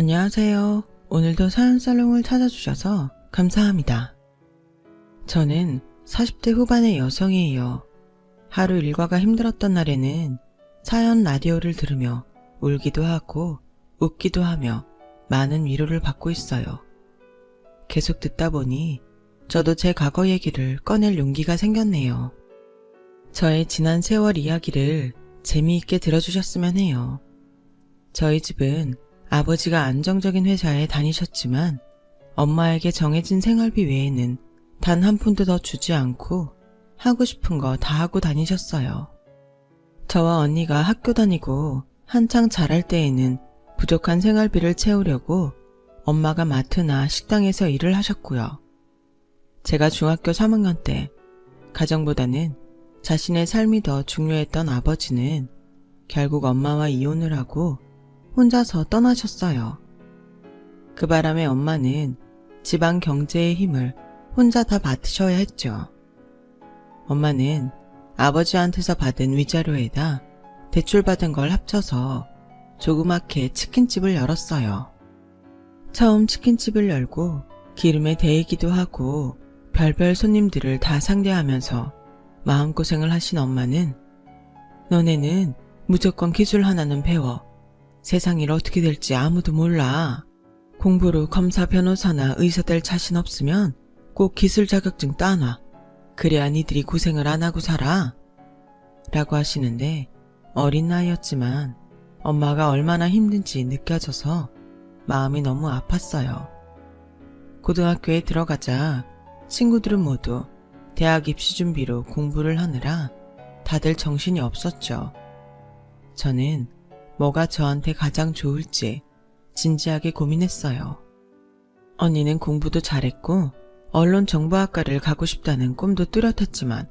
안녕하세요. 오늘도 사연 살롱을 찾아주셔서 감사합니다. 저는 40대 후반의 여성이에요. 하루 일과가 힘들었던 날에는 사연 라디오를 들으며 울기도 하고 웃기도 하며 많은 위로를 받고 있어요. 계속 듣다 보니 저도 제 과거 얘기를 꺼낼 용기가 생겼네요. 저의 지난 세월 이야기를 재미있게 들어주셨으면 해요. 저희 집은 아버지가 안정적인 회사에 다니셨지만 엄마에게 정해진 생활비 외에는 단 한 푼도 더 주지 않고 하고 싶은 거 다 하고 다니셨어요. 저와 언니가 학교 다니고 한창 자랄 때에는 부족한 생활비를 채우려고 엄마가 마트나 식당에서 일을 하셨고요. 제가 중학교 3학년 때 가정보다는 자신의 삶이 더 중요했던 아버지는 결국 엄마와 이혼을 하고 혼자서 떠나셨어요. 그 바람에 엄마는 집안 경제의 힘을 혼자 다 맡으셔야 했죠. 엄마는 아버지한테서 받은 위자료에다 대출받은 걸 합쳐서 조그맣게 치킨집을 열었어요. 처음 치킨집을 열고 기름에 데이기도 하고 별별 손님들을 다 상대하면서 마음고생을 하신 엄마는 너네는 무조건 기술 하나는 배워. 세상 일 어떻게 될지 아무도 몰라. 공부로 검사, 변호사나 의사 될 자신 없으면 꼭 기술 자격증 따놔. 그래야 니들이 고생을 안 하고 살아. 라고 하시는데 어린 나이였지만 엄마가 얼마나 힘든지 느껴져서 마음이 너무 아팠어요. 고등학교에 들어가자 친구들은 모두 대학 입시 준비로 공부를 하느라 다들 정신이 없었죠. 저는 뭐가 저한테 가장 좋을지 진지하게 고민했어요. 언니는 공부도 잘했고 언론 정보학과를 가고 싶다는 꿈도 뚜렷했지만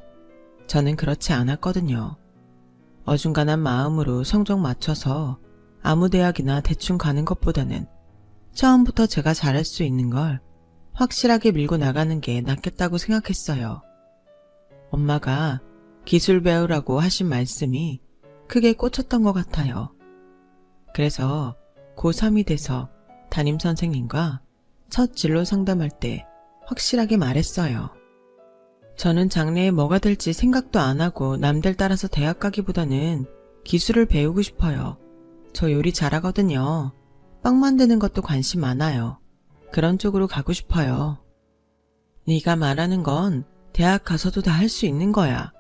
저는 그렇지 않았거든요. 어중간한 마음으로 성적 맞춰서 아무 대학이나 대충 가는 것보다는 처음부터 제가 잘할 수 있는 걸 확실하게 밀고 나가는 게 낫겠다고 생각했어요. 엄마가 기술 배우라고 하신 말씀이 크게 꽂혔던 것 같아요. 그래서 고3이 돼서 담임 선생님과 첫 진로 상담할 때 확실하게 말했어요. 저는 장래에 뭐가 될지 생각도 안 하고 남들 따라서 대학 가기보다는 기술을 배우고 싶어요. 저 요리 잘하거든요. 빵 만드는 것도 관심 많아요. 그런 쪽으로 가고 싶어요. 네가 말하는 건 대학 가서도 다 할 수 있는 거야.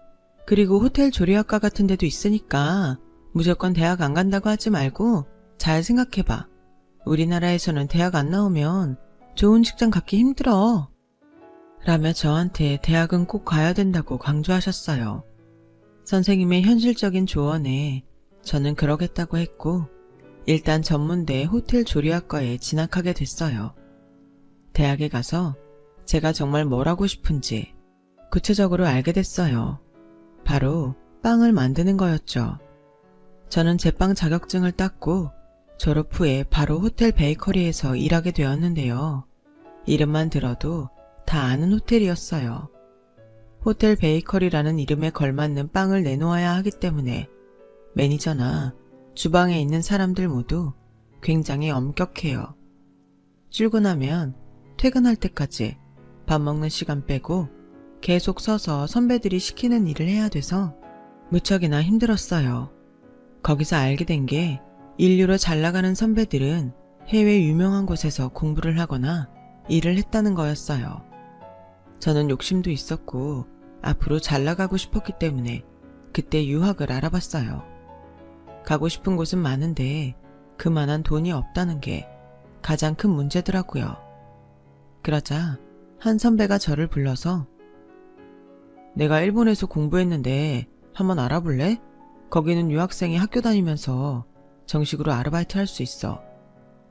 그리고 호텔 조리학과 같은 데도 있으니까 무조건 대학 안 간다고 하지 말고 잘 생각해봐. 우리나라에서는 대학 안 나오면 좋은 직장 갖기 힘들어. 라며 저한테 대학은 꼭 가야 된다고 강조하셨어요. 선생님의 현실적인 조언에 저는 그러겠다고 했고, 일단 전문대 호텔 조리학과에 진학하게 됐어요. 대학에 가서 제가 정말 뭘 하고 싶은지 구체적으로 알게 됐어요. 바로 빵을 만드는 거였죠. 저는 제빵 자격증을 땄고 졸업 후에 바로 호텔 베이커리에서 일하게 되었는데요. 이름만 들어도 다 아는 호텔이었어요. 호텔 베이커리라는 이름에 걸맞는 빵을 내놓아야 하기 때문에 매니저나 주방에 있는 사람들 모두 굉장히 엄격해요. 출근하면 퇴근할 때까지 밥 먹는 시간 빼고 계속 서서 선배들이 시키는 일을 해야 돼서 무척이나 힘들었어요. 거기서 알게 된 게 인류로 잘 나가는 선배들은 해외 유명한 곳에서 공부를 하거나 일을 했다는 거였어요. 저는 욕심도 있었고 앞으로 잘 나가고 싶었기 때문에 그때 유학을 알아봤어요. 가고 싶은 곳은 많은데 그만한 돈이 없다는 게 가장 큰 문제더라고요. 그러자 한 선배가 저를 불러서 내가 일본에서 공부했는데 한번 알아볼래? 거기는 유학생이 학교 다니면서 정식으로 아르바이트 할 수 있어.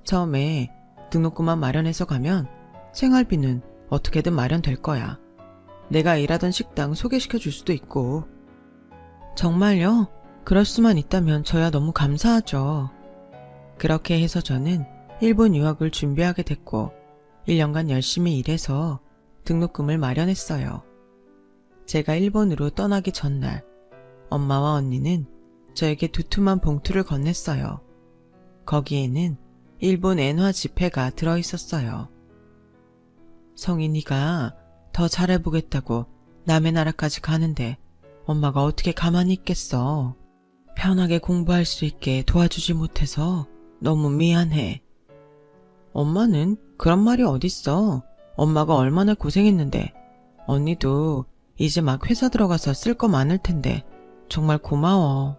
처음에 등록금만 마련해서 가면 생활비는 어떻게든 마련될 거야. 내가 일하던 식당 소개시켜 줄 수도 있고. 정말요? 그럴 수만 있다면 저야 너무 감사하죠. 그렇게 해서 저는 일본 유학을 준비하게 됐고, 1년간 열심히 일해서 등록금을 마련했어요. 제가 일본으로 떠나기 전날, 엄마와 언니는 저에게 두툼한 봉투를 건넸어요. 거기에는 일본 엔화 지폐가 들어있었어요. 성인이가 더 잘해보겠다고 남의 나라까지 가는데 엄마가 어떻게 가만히 있겠어. 편하게 공부할 수 있게 도와주지 못해서 너무 미안해. 엄마는 그런 말이 어딨어. 엄마가 얼마나 고생했는데. 언니도 이제 막 회사 들어가서 쓸 거 많을 텐데. 정말 고마워.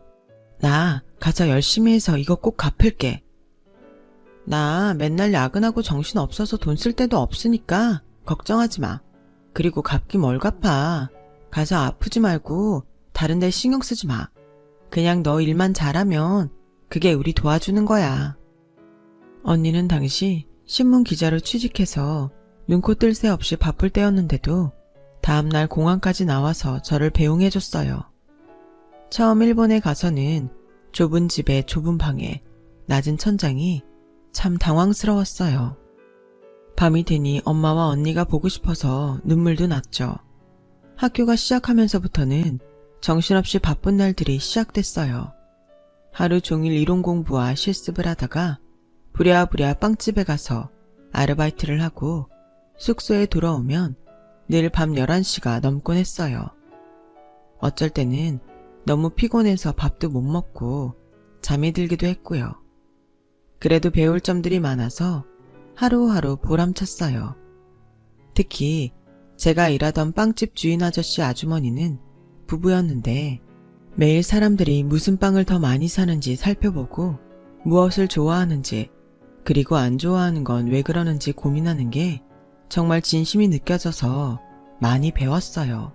나 가서 열심히 해서 이거 꼭 갚을게. 나 맨날 야근하고 정신 없어서 돈쓸 데도 없으니까 걱정하지 마. 그리고 갚기 뭘 갚아. 가서 아프지 말고 다른 데 신경 쓰지 마. 그냥 너 일만 잘하면 그게 우리 도와주는 거야. 언니는 당시 신문 기자로 취직해서 눈코 뜰 새 없이 바쁠 때였는데도 다음날 공항까지 나와서 저를 배웅해줬어요. 처음 일본에 가서는 좁은 집에 좁은 방에 낮은 천장이 참 당황스러웠어요. 밤이 되니 엄마와 언니가 보고 싶어서 눈물도 났죠. 학교가 시작하면서부터는 정신없이 바쁜 날들이 시작됐어요. 하루 종일 이론 공부와 실습을 하다가 부랴부랴 빵집에 가서 아르바이트를 하고 숙소에 돌아오면 늘 밤 11시가 넘곤 했어요. 어쩔 때는 너무 피곤해서 밥도 못 먹고 잠이 들기도 했고요. 그래도 배울 점들이 많아서 하루하루 보람찼어요. 특히 제가 일하던 빵집 주인 아저씨 아주머니는 부부였는데 매일 사람들이 무슨 빵을 더 많이 사는지 살펴보고 무엇을 좋아하는지 그리고 안 좋아하는 건 왜 그러는지 고민하는 게 정말 진심이 느껴져서 많이 배웠어요.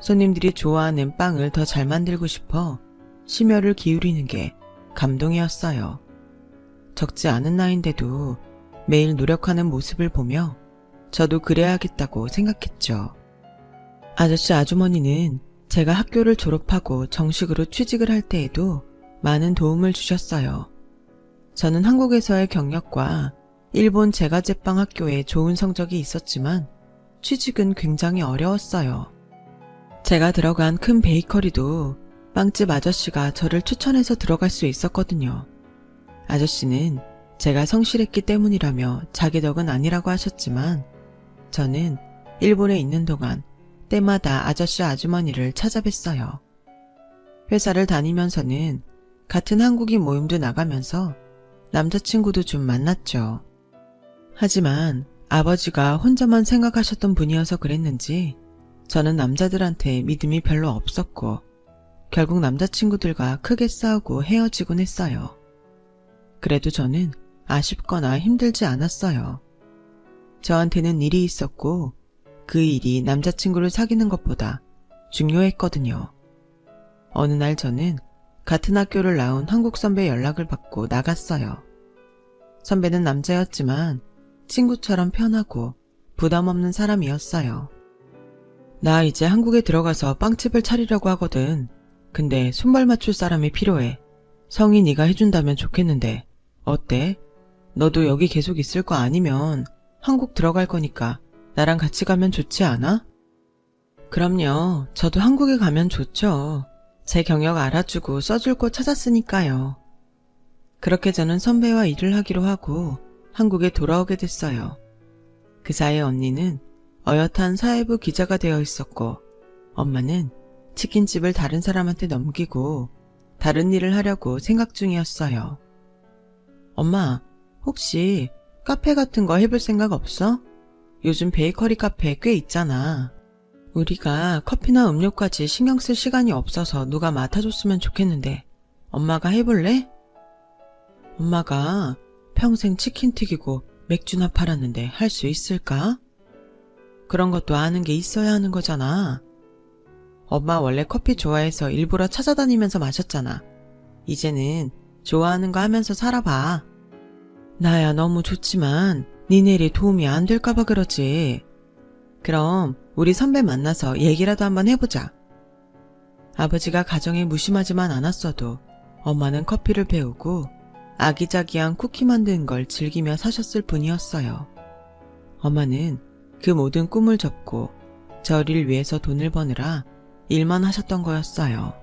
손님들이 좋아하는 빵을 더 잘 만들고 싶어 심혈을 기울이는 게 감동이었어요. 적지 않은 나이인데도 매일 노력하는 모습을 보며 저도 그래야겠다고 생각했죠. 아저씨 아주머니는 제가 학교를 졸업하고 정식으로 취직을 할 때에도 많은 도움을 주셨어요. 저는 한국에서의 경력과 일본 제과제빵 학교에 좋은 성적이 있었지만 취직은 굉장히 어려웠어요. 제가 들어간 큰 베이커리도 빵집 아저씨가 저를 추천해서 들어갈 수 있었거든요. 아저씨는 제가 성실했기 때문이라며 자기 덕은 아니라고 하셨지만 저는 일본에 있는 동안 때마다 아저씨 아주머니를 찾아뵀어요. 회사를 다니면서는 같은 한국인 모임도 나가면서 남자친구도 좀 만났죠. 하지만 아버지가 혼자만 생각하셨던 분이어서 그랬는지 저는 남자들한테 믿음이 별로 없었고 결국 남자친구들과 크게 싸우고 헤어지곤 했어요. 그래도 저는 아쉽거나 힘들지 않았어요. 저한테는 일이 있었고 그 일이 남자친구를 사귀는 것보다 중요했거든요. 어느 날 저는 같은 학교를 나온 한국 선배 연락을 받고 나갔어요. 선배는 남자였지만 친구처럼 편하고 부담 없는 사람이었어요. 나 이제 한국에 들어가서 빵집을 차리려고 하거든. 근데 손발 맞출 사람이 필요해. 성이 네가 해준다면 좋겠는데 어때? 너도 여기 계속 있을 거 아니면 한국 들어갈 거니까 나랑 같이 가면 좋지 않아? 그럼요. 저도 한국에 가면 좋죠. 제 경력 알아주고 써줄 곳 찾았으니까요. 그렇게 저는 선배와 일을 하기로 하고 한국에 돌아오게 됐어요. 그 사이 언니는 어엿한 사회부 기자가 되어 있었고 엄마는 치킨집을 다른 사람한테 넘기고 다른 일을 하려고 생각 중이었어요. 엄마, 혹시 카페 같은 거 해볼 생각 없어? 요즘 베이커리 카페 꽤 있잖아. 우리가 커피나 음료까지 신경 쓸 시간이 없어서 누가 맡아줬으면 좋겠는데 엄마가 해볼래? 엄마가 평생 치킨 튀기고 맥주나 팔았는데 할 수 있을까? 그런 것도 아는 게 있어야 하는 거잖아. 엄마 원래 커피 좋아해서 일부러 찾아다니면서 마셨잖아. 이제는 좋아하는 거 하면서 살아봐. 나야 너무 좋지만 니네 일에 도움이 안 될까봐 그러지. 그럼 우리 선배 만나서 얘기라도 한번 해보자. 아버지가 가정에 무심하지만 않았어도 엄마는 커피를 배우고 아기자기한 쿠키 만드는 걸 즐기며 사셨을 뿐이었어요. 엄마는 그 모든 꿈을 접고 저를 위해서 돈을 버느라 일만 하셨던 거였어요.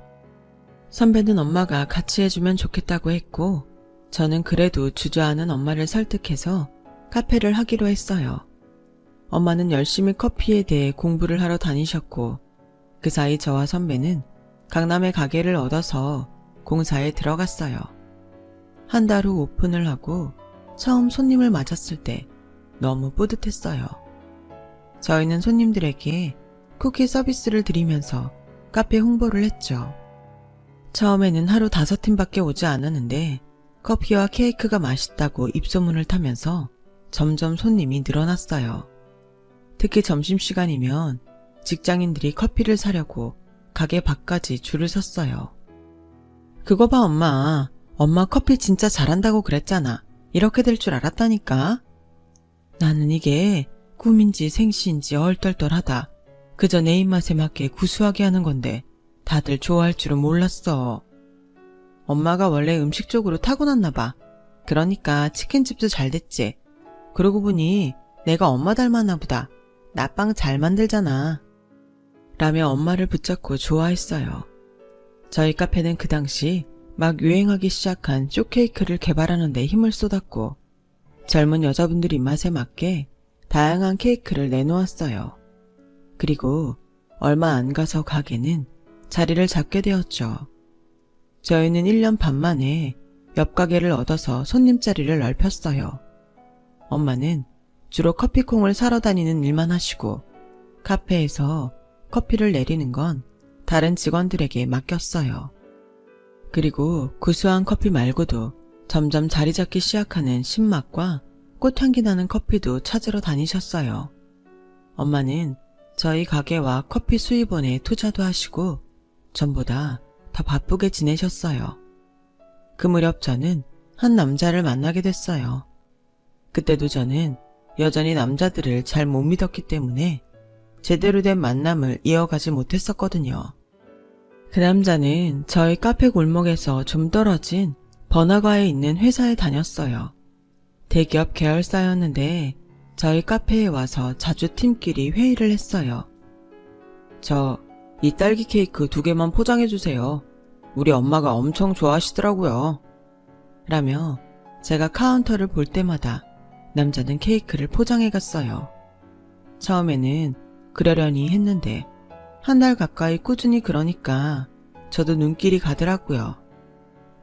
선배는 엄마가 같이 해주면 좋겠다고 했고 저는 그래도 주저하는 엄마를 설득해서 카페를 하기로 했어요. 엄마는 열심히 커피에 대해 공부를 하러 다니셨고, 그 사이 저와 선배는 강남에 가게를 얻어서 공사에 들어갔어요. 한 달 후 오픈을 하고 처음 손님을 맞았을 때 너무 뿌듯했어요. 저희는 손님들에게 쿠키 서비스를 드리면서 카페 홍보를 했죠. 처음에는 하루 다섯 팀밖에 오지 않았는데 커피와 케이크가 맛있다고 입소문을 타면서 점점 손님이 늘어났어요. 특히 점심시간이면 직장인들이 커피를 사려고 가게 밖까지 줄을 섰어요. 그거 봐, 엄마. 엄마 커피 진짜 잘한다고 그랬잖아. 이렇게 될 줄 알았다니까. 나는 이게 꿈인지 생시인지 얼떨떨하다. 그저 내 입맛에 맞게 구수하게 하는 건데 다들 좋아할 줄은 몰랐어. 엄마가 원래 음식 쪽으로 타고났나 봐. 그러니까 치킨집도 잘 됐지. 그러고 보니 내가 엄마 닮았나 보다. 나 빵 잘 만들잖아. 라며 엄마를 붙잡고 좋아했어요. 저희 카페는 그 당시 막 유행하기 시작한 쇼케이크를 개발하는 데 힘을 쏟았고 젊은 여자분들 입맛에 맞게 다양한 케이크를 내놓았어요. 그리고 얼마 안 가서 가게는 자리를 잡게 되었죠. 저희는 1년 반 만에 옆 가게를 얻어서 손님 자리를 넓혔어요. 엄마는 주로 커피콩을 사러 다니는 일만 하시고 카페에서 커피를 내리는 건 다른 직원들에게 맡겼어요. 그리고 구수한 커피 말고도 점점 자리 잡기 시작하는 신맛과 꽃향기 나는 커피도 찾으러 다니셨어요. 엄마는 저희 가게와 커피 수입원에 투자도 하시고 전보다 더 바쁘게 지내셨어요. 그 무렵 저는 한 남자를 만나게 됐어요. 그때도 저는 여전히 남자들을 잘 못 믿었기 때문에 제대로 된 만남을 이어가지 못했었거든요. 그 남자는 저희 카페 골목에서 좀 떨어진 번화가에 있는 회사에 다녔어요. 대기업 계열사였는데 저희 카페에 와서 자주 팀끼리 회의를 했어요. 저 이 딸기 케이크 두 개만 포장해 주세요. 우리 엄마가 엄청 좋아하시더라고요. 라며 제가 카운터를 볼 때마다 남자는 케이크를 포장해 갔어요. 처음에는 그러려니 했는데 한 달 가까이 꾸준히 그러니까 저도 눈길이 가더라고요.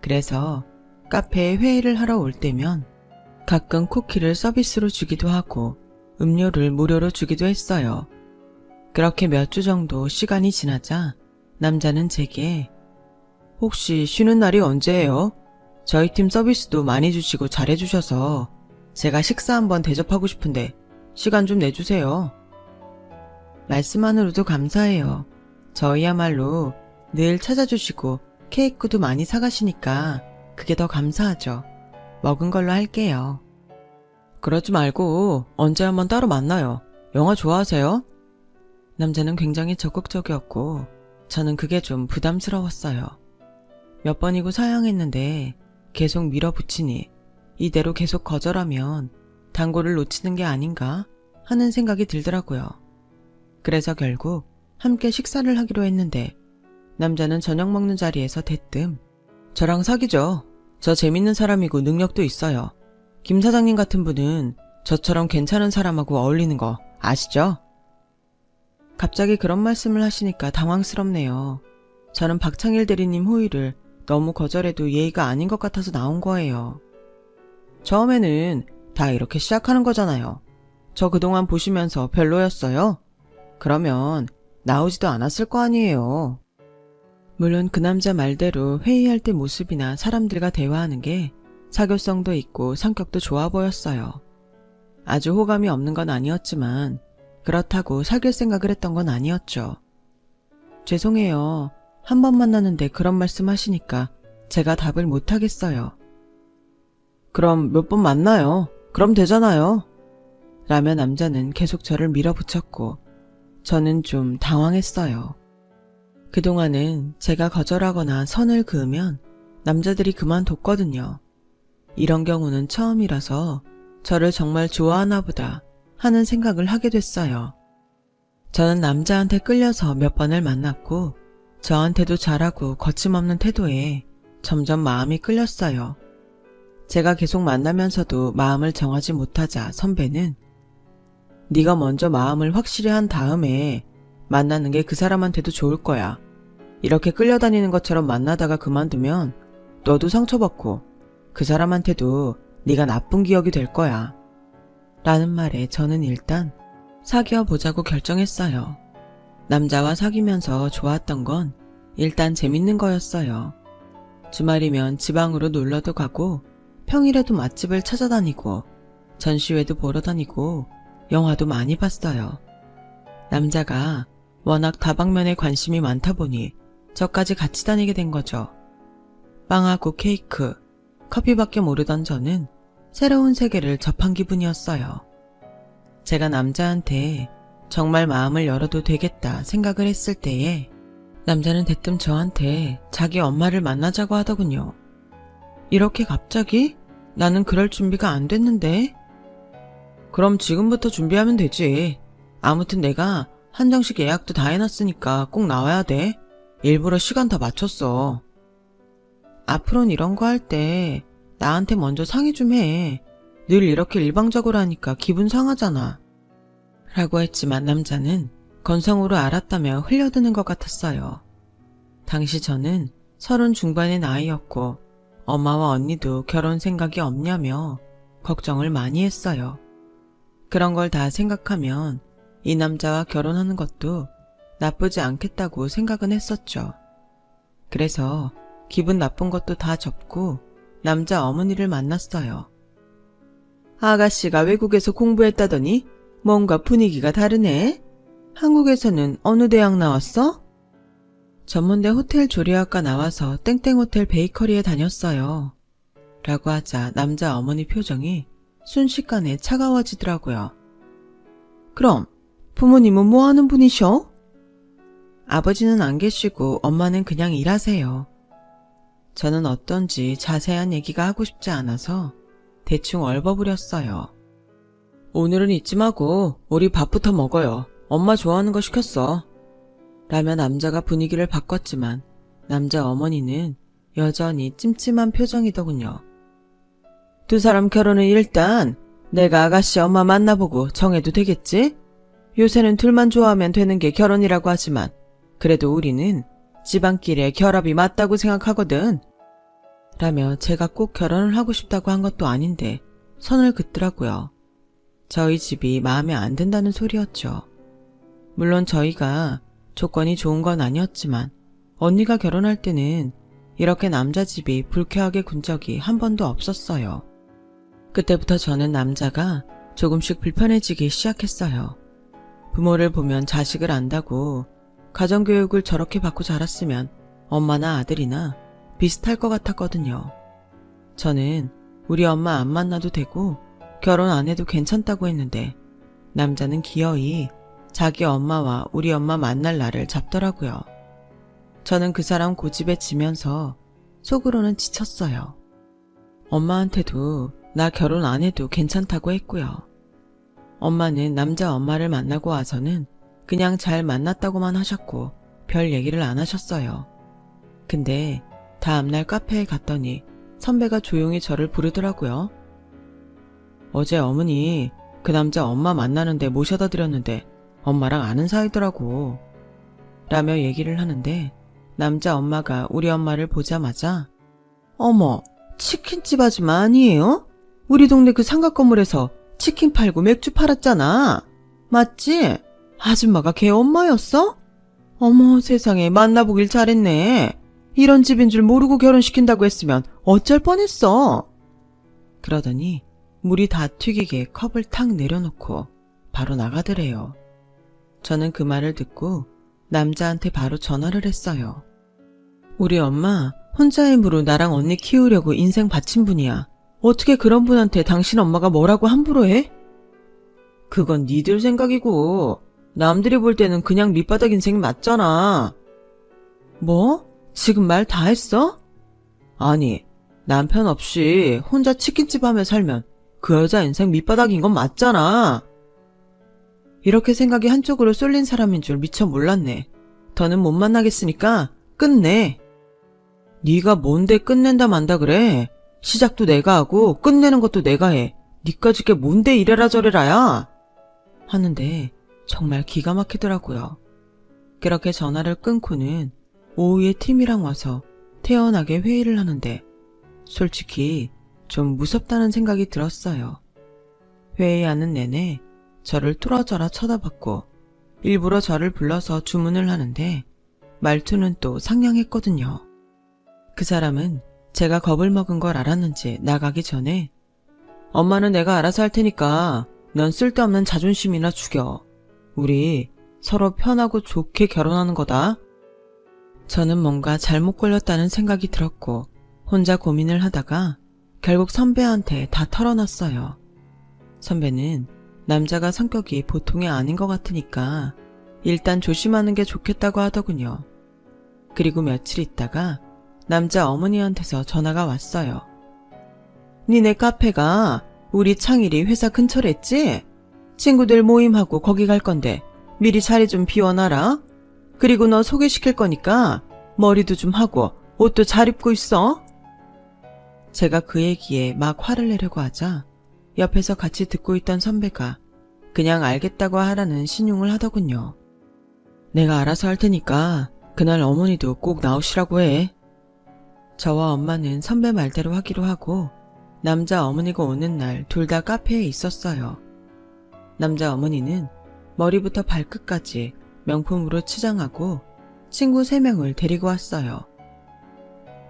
그래서 카페에 회의를 하러 올 때면 가끔 쿠키를 서비스로 주기도 하고 음료를 무료로 주기도 했어요. 그렇게 몇 주 정도 시간이 지나자 남자는 제게 혹시 쉬는 날이 언제예요? 저희 팀 서비스도 많이 주시고 잘해주셔서 제가 식사 한번 대접하고 싶은데 시간 좀 내주세요. 말씀만으로도 감사해요. 저희야말로 늘 찾아주시고 케이크도 많이 사가시니까 그게 더 감사하죠. 먹은 걸로 할게요. 그러지 말고 언제 한번 따로 만나요. 영화 좋아하세요? 남자는 굉장히 적극적이었고 저는 그게 좀 부담스러웠어요. 몇 번이고 사양했는데 계속 밀어붙이니 이대로 계속 거절하면 단골을 놓치는 게 아닌가 하는 생각이 들더라고요. 그래서 결국 함께 식사를 하기로 했는데 남자는 저녁 먹는 자리에서 대뜸 저랑 사귀죠. 저 재밌는 사람이고 능력도 있어요. 김 사장님 같은 분은 저처럼 괜찮은 사람하고 어울리는 거 아시죠? 갑자기 그런 말씀을 하시니까 당황스럽네요. 저는 박창일 대리님 호의를 너무 거절해도 예의가 아닌 것 같아서 나온 거예요. 처음에는 다 이렇게 시작하는 거잖아요. 저 그동안 보시면서 별로였어요? 그러면 나오지도 않았을 거 아니에요. 물론 그 남자 말대로 회의할 때 모습이나 사람들과 대화하는 게 사교성도 있고 성격도 좋아 보였어요. 아주 호감이 없는 건 아니었지만 그렇다고 사귈 생각을 했던 건 아니었죠. 죄송해요. 한 번 만났는데 그런 말씀 하시니까 제가 답을 못 하겠어요. 그럼 몇 번 만나요. 그럼 되잖아요. 라며 남자는 계속 저를 밀어붙였고 저는 좀 당황했어요. 그동안은 제가 거절하거나 선을 그으면 남자들이 그만뒀거든요. 이런 경우는 처음이라서 저를 정말 좋아하나 보다 하는 생각을 하게 됐어요. 저는 남자한테 끌려서 몇 번을 만났고 저한테도 잘하고 거침없는 태도에 점점 마음이 끌렸어요. 제가 계속 만나면서도 마음을 정하지 못하자 선배는 네가 먼저 마음을 확실히 한 다음에 만나는 게 그 사람한테도 좋을 거야. 이렇게 끌려다니는 것처럼 만나다가 그만두면 너도 상처받고 그 사람한테도 네가 나쁜 기억이 될 거야. 라는 말에 저는 일단 사귀어 보자고 결정했어요. 남자와 사귀면서 좋았던 건 일단 재밌는 거였어요. 주말이면 지방으로 놀러도 가고 평일에도 맛집을 찾아다니고 전시회도 보러 다니고 영화도 많이 봤어요. 남자가 워낙 다방면에 관심이 많다 보니 저까지 같이 다니게 된 거죠. 빵하고 케이크, 커피밖에 모르던 저는 새로운 세계를 접한 기분이었어요. 제가 남자한테 정말 마음을 열어도 되겠다 생각을 했을 때에 남자는 대뜸 저한테 자기 엄마를 만나자고 하더군요. 이렇게 갑자기? 나는 그럴 준비가 안 됐는데? 그럼 지금부터 준비하면 되지. 아무튼 내가 한정식 예약도 다 해놨으니까 꼭 나와야 돼. 일부러 시간 다 맞췄어. 앞으로는 이런 거 할 때 나한테 먼저 상의 좀 해. 늘 이렇게 일방적으로 하니까 기분 상하잖아. 라고 했지만 남자는 건성으로 알았다며 흘려드는 것 같았어요. 당시 저는 서른 중반의 나이였고 엄마와 언니도 결혼 생각이 없냐며 걱정을 많이 했어요. 그런 걸 다 생각하면 이 남자와 결혼하는 것도 나쁘지 않겠다고 생각은 했었죠. 그래서 기분 나쁜 것도 다 접고 남자 어머니를 만났어요. 아가씨가 외국에서 공부했다더니 뭔가 분위기가 다르네. 한국에서는 어느 대학 나왔어? 전문대 호텔 조리학과 나와서 땡땡호텔 베이커리에 다녔어요. 라고 하자 남자 어머니 표정이 순식간에 차가워지더라고요. 그럼 부모님은 뭐 하는 분이셔? 아버지는 안 계시고 엄마는 그냥 일하세요. 저는 어떤지 자세한 얘기가 하고 싶지 않아서 대충 얼버무렸어요. 오늘은 잊지 마고 우리 밥부터 먹어요. 엄마 좋아하는 거 시켰어. 라며 남자가 분위기를 바꿨지만 남자 어머니는 여전히 찜찜한 표정이더군요. 두 사람 결혼은 일단 내가 아가씨 엄마 만나보고 정해도 되겠지? 요새는 둘만 좋아하면 되는 게 결혼이라고 하지만 그래도 우리는 집안끼리의 결합이 맞다고 생각하거든. 라며 제가 꼭 결혼을 하고 싶다고 한 것도 아닌데 선을 긋더라고요. 저희 집이 마음에 안 든다는 소리였죠. 물론 저희가 조건이 좋은 건 아니었지만 언니가 결혼할 때는 이렇게 남자 집이 불쾌하게 군 적이 한 번도 없었어요. 그때부터 저는 남자가 조금씩 불편해지기 시작했어요. 부모를 보면 자식을 안다고 가정교육을 저렇게 받고 자랐으면 엄마나 아들이나 비슷할 것 같았거든요. 저는 우리 엄마 안 만나도 되고 결혼 안 해도 괜찮다고 했는데 남자는 기어이 자기 엄마와 우리 엄마 만날 날을 잡더라고요. 저는 그 사람 고집에 지면서 속으로는 지쳤어요. 엄마한테도 나 결혼 안 해도 괜찮다고 했고요. 엄마는 남자 엄마를 만나고 와서는 그냥 잘 만났다고만 하셨고 별 얘기를 안 하셨어요. 근데 다음날 카페에 갔더니 선배가 조용히 저를 부르더라고요. 어제 어머니 그 남자 엄마 만나는데 모셔다 드렸는데 엄마랑 아는 사이더라고. 라며 얘기를 하는데 남자 엄마가 우리 엄마를 보자마자 어머 치킨집 아줌마 아니에요? 우리 동네 그 상가 건물에서 치킨 팔고 맥주 팔았잖아. 맞지? 아줌마가 걔 엄마였어? 어머 세상에 만나보길 잘했네. 이런 집인 줄 모르고 결혼시킨다고 했으면 어쩔 뻔했어. 그러더니 물이 다 튀기게 컵을 탁 내려놓고 바로 나가더래요. 저는 그 말을 듣고 남자한테 바로 전화를 했어요. 우리 엄마 혼자의 힘으로 나랑 언니 키우려고 인생 바친 분이야. 어떻게 그런 분한테 당신 엄마가 뭐라고 함부로 해? 그건 니들 생각이고 남들이 볼 때는 그냥 밑바닥 인생 맞잖아. 뭐? 지금 말 다 했어? 아니, 남편 없이 혼자 치킨집 하며 살면 그 여자 인생 밑바닥인 건 맞잖아. 이렇게 생각이 한쪽으로 쏠린 사람인 줄 미처 몰랐네. 더는 못 만나겠으니까 끝내. 네가 뭔데 끝낸다 만다 그래? 시작도 내가 하고 끝내는 것도 내가 해. 니까지 게 뭔데 이래라 저래라야? 하는데 정말 기가 막히더라고요. 그렇게 전화를 끊고는 오후에 팀이랑 와서 태연하게 회의를 하는데 솔직히 좀 무섭다는 생각이 들었어요. 회의하는 내내 저를 뚫어져라 쳐다봤고 일부러 저를 불러서 주문을 하는데 말투는 또 상냥했거든요. 그 사람은 제가 겁을 먹은 걸 알았는지 나가기 전에 엄마는 내가 알아서 할 테니까 넌 쓸데없는 자존심이나 죽여. 우리 서로 편하고 좋게 결혼하는 거다. 저는 뭔가 잘못 걸렸다는 생각이 들었고 혼자 고민을 하다가 결국 선배한테 다 털어놨어요. 선배는 남자가 성격이 보통이 아닌 것 같으니까 일단 조심하는 게 좋겠다고 하더군요. 그리고 며칠 있다가 남자 어머니한테서 전화가 왔어요. 니네 카페가 우리 창일이 회사 근처랬지? 친구들 모임하고 거기 갈 건데 미리 자리 좀 비워놔라. 그리고 너 소개시킬 거니까 머리도 좀 하고 옷도 잘 입고 있어. 제가 그 얘기에 막 화를 내려고 하자 옆에서 같이 듣고 있던 선배가 그냥 알겠다고 하라는 신용을 하더군요. 내가 알아서 할 테니까 그날 어머니도 꼭 나오시라고 해. 저와 엄마는 선배 말대로 하기로 하고 남자 어머니가 오는 날 둘 다 카페에 있었어요. 남자 어머니는 머리부터 발끝까지 명품으로 치장하고 친구 3명을 데리고 왔어요.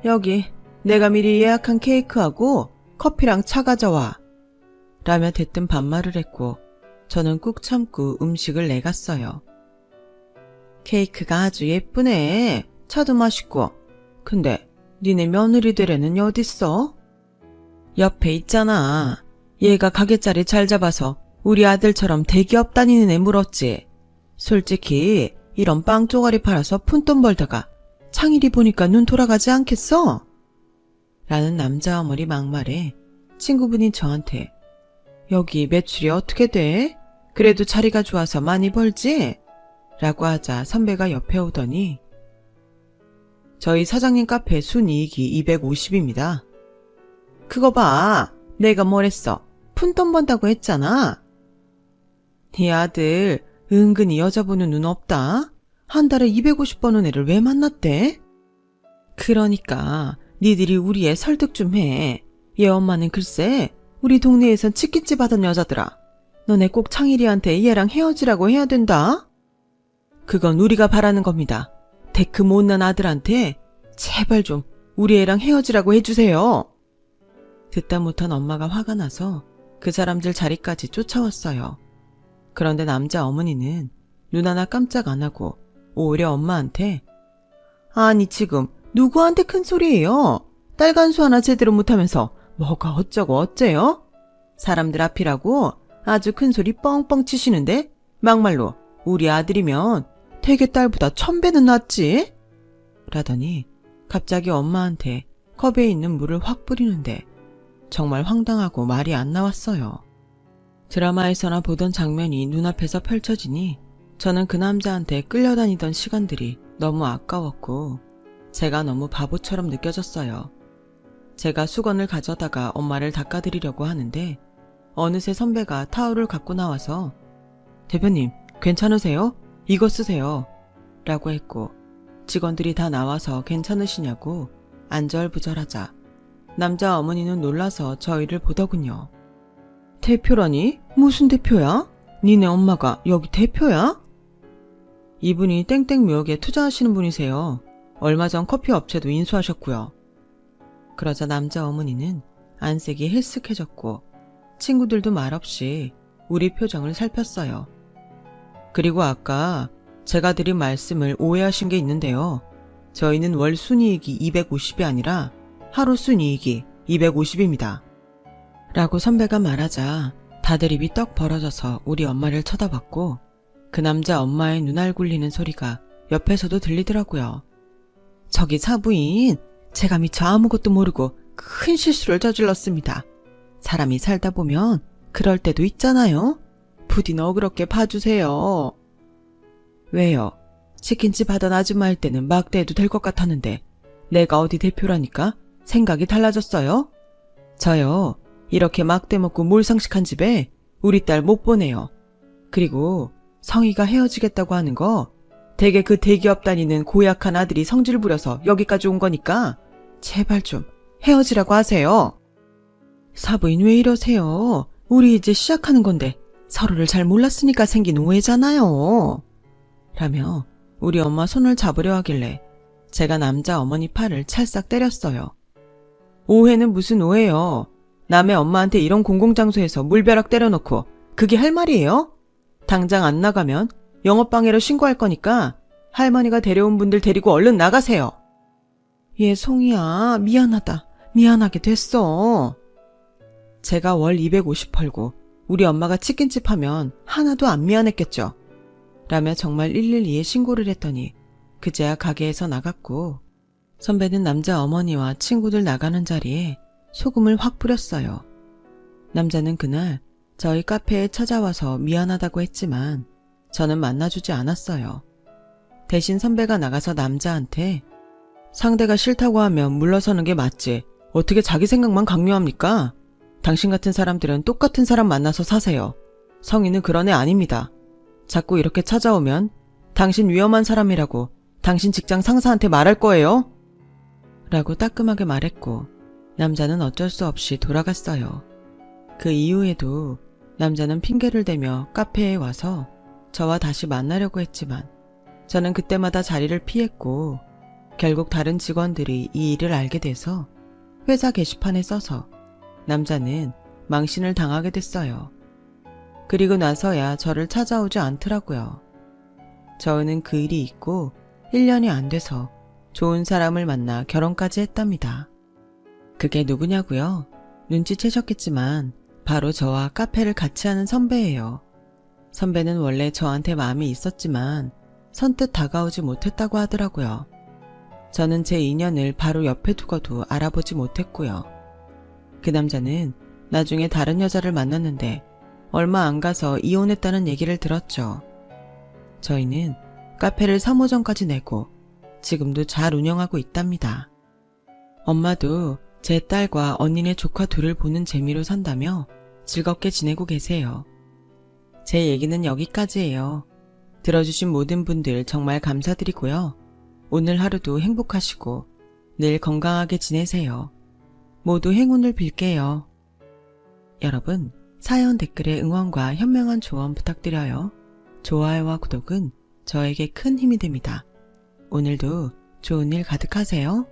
여기 내가 미리 예약한 케이크하고 커피랑 차 가져와. 라며 대뜸 반말을 했고 저는 꾹 참고 음식을 내갔어요. 케이크가 아주 예쁘네. 차도 맛있고. 근데 니네 며느리 되래는 어딨어? 옆에 있잖아. 얘가 가게 자리 잘 잡아서 우리 아들처럼 대기업 다니는 애 물었지. 솔직히 이런 빵 쪼가리 팔아서 푼돈 벌다가 창일이 보니까 눈 돌아가지 않겠어? 라는 남자 어머니 막말에 친구분이 저한테 여기 매출이 어떻게 돼? 그래도 자리가 좋아서 많이 벌지? 라고 하자 선배가 옆에 오더니 저희 사장님 카페 순이익이 250입니다. 그거 봐. 내가 뭘 했어. 푼돈 번다고 했잖아. 네 아들 은근히 여자 보는 눈 없다. 한 달에 250 버는 애를 왜 만났대? 그러니까 니들이 우리 애 설득 좀 해. 얘 엄마는 글쎄 우리 동네에선 치킨집 하던 여자더라. 너네 꼭 창일이한테 얘랑 헤어지라고 해야 된다. 그건 우리가 바라는 겁니다. 데크 못난 아들한테 제발 좀 우리 애랑 헤어지라고 해주세요. 듣다 못한 엄마가 화가 나서 그 사람들 자리까지 쫓아왔어요. 그런데 남자 어머니는 눈 하나 깜짝 안 하고 오히려 엄마한테 아니 지금 누구한테 큰 소리예요? 딸 간수 하나 제대로 못하면서 뭐가 어쩌고 어째요? 사람들 앞이라고 아주 큰 소리 뻥뻥 치시는데 막말로 우리 아들이면 되게 딸보다 천 배는 낫지? 라더니 갑자기 엄마한테 컵에 있는 물을 확 뿌리는데 정말 황당하고 말이 안 나왔어요. 드라마에서나 보던 장면이 눈앞에서 펼쳐지니 저는 그 남자한테 끌려다니던 시간들이 너무 아까웠고 제가 너무 바보처럼 느껴졌어요. 제가 수건을 가져다가 엄마를 닦아드리려고 하는데 어느새 선배가 타올을 갖고 나와서 대표님 괜찮으세요? 이거 쓰세요. 라고 했고 직원들이 다 나와서 괜찮으시냐고 안절부절하자 남자 어머니는 놀라서 저희를 보더군요. 대표라니? 무슨 대표야? 니네 엄마가 여기 대표야? 이분이 땡땡묘역에 투자하시는 분이세요. 얼마 전 커피 업체도 인수하셨고요. 그러자 남자 어머니는 안색이 헬쓱해졌고 친구들도 말없이 우리 표정을 살폈어요. 그리고 아까 제가 드린 말씀을 오해하신 게 있는데요. 저희는 월 순이익이 250이 아니라 하루 순이익이 250입니다. 라고 선배가 말하자 다들 입이 떡 벌어져서 우리 엄마를 쳐다봤고 그 남자 엄마의 눈알 굴리는 소리가 옆에서도 들리더라고요. 저기 사부인, 제가 미처 아무것도 모르고 큰 실수를 저질렀습니다. 사람이 살다 보면 그럴 때도 있잖아요. 부디 너그럽게 봐주세요. 왜요? 치킨집 하던 아줌마 일 때는 막대해도 될 것 같았는데 내가 어디 대표라니까 생각이 달라졌어요? 저요, 이렇게 막대 먹고 몰상식한 집에 우리 딸 못 보내요. 그리고 성희가 헤어지겠다고 하는 거 되게 그 대기업 다니는 고약한 아들이 성질 부려서 여기까지 온 거니까 제발 좀 헤어지라고 하세요. 사부인 왜 이러세요? 우리 이제 시작하는 건데 서로를 잘 몰랐으니까 생긴 오해잖아요. 라며 우리 엄마 손을 잡으려 하길래 제가 남자 어머니 팔을 찰싹 때렸어요. 오해는 무슨 오해요? 남의 엄마한테 이런 공공장소에서 물벼락 때려놓고 그게 할 말이에요? 당장 안 나가면 영업방해로 신고할 거니까 할머니가 데려온 분들 데리고 얼른 나가세요. 얘 송이야 미안하다 미안하게 됐어. 제가 월 250 벌고 우리 엄마가 치킨집 하면 하나도 안 미안했겠죠. 라며 정말 112에 신고를 했더니 그제야 가게에서 나갔고 선배는 남자 어머니와 친구들 나가는 자리에 소금을 확 뿌렸어요. 남자는 그날 저희 카페에 찾아와서 미안하다고 했지만 저는 만나주지 않았어요. 대신 선배가 나가서 남자한테 상대가 싫다고 하면 물러서는 게 맞지. 어떻게 자기 생각만 강요합니까? 당신 같은 사람들은 똑같은 사람 만나서 사세요. 성인은 그런 애 아닙니다. 자꾸 이렇게 찾아오면 당신 위험한 사람이라고 당신 직장 상사한테 말할 거예요? 라고 따끔하게 말했고 남자는 어쩔 수 없이 돌아갔어요. 그 이후에도 남자는 핑계를 대며 카페에 와서 저와 다시 만나려고 했지만 저는 그때마다 자리를 피했고 결국 다른 직원들이 이 일을 알게 돼서 회사 게시판에 써서 남자는 망신을 당하게 됐어요. 그리고 나서야 저를 찾아오지 않더라고요. 저는 그 일이 있고 1년이 안 돼서 좋은 사람을 만나 결혼까지 했답니다. 그게 누구냐고요? 눈치채셨겠지만 바로 저와 카페를 같이 하는 선배예요. 선배는 원래 저한테 마음이 있었지만 선뜻 다가오지 못했다고 하더라고요. 저는 제 인연을 바로 옆에 두고도 알아보지 못했고요. 그 남자는 나중에 다른 여자를 만났는데 얼마 안 가서 이혼했다는 얘기를 들었죠. 저희는 카페를 3호점까지 내고 지금도 잘 운영하고 있답니다. 엄마도 제 딸과 언니네 조카 둘을 보는 재미로 산다며 즐겁게 지내고 계세요. 제 얘기는 여기까지예요. 들어주신 모든 분들 정말 감사드리고요. 오늘 하루도 행복하시고 늘 건강하게 지내세요. 모두 행운을 빌게요. 여러분, 사연 댓글에 응원과 현명한 조언 부탁드려요. 좋아요와 구독은 저에게 큰 힘이 됩니다. 오늘도 좋은 일 가득하세요.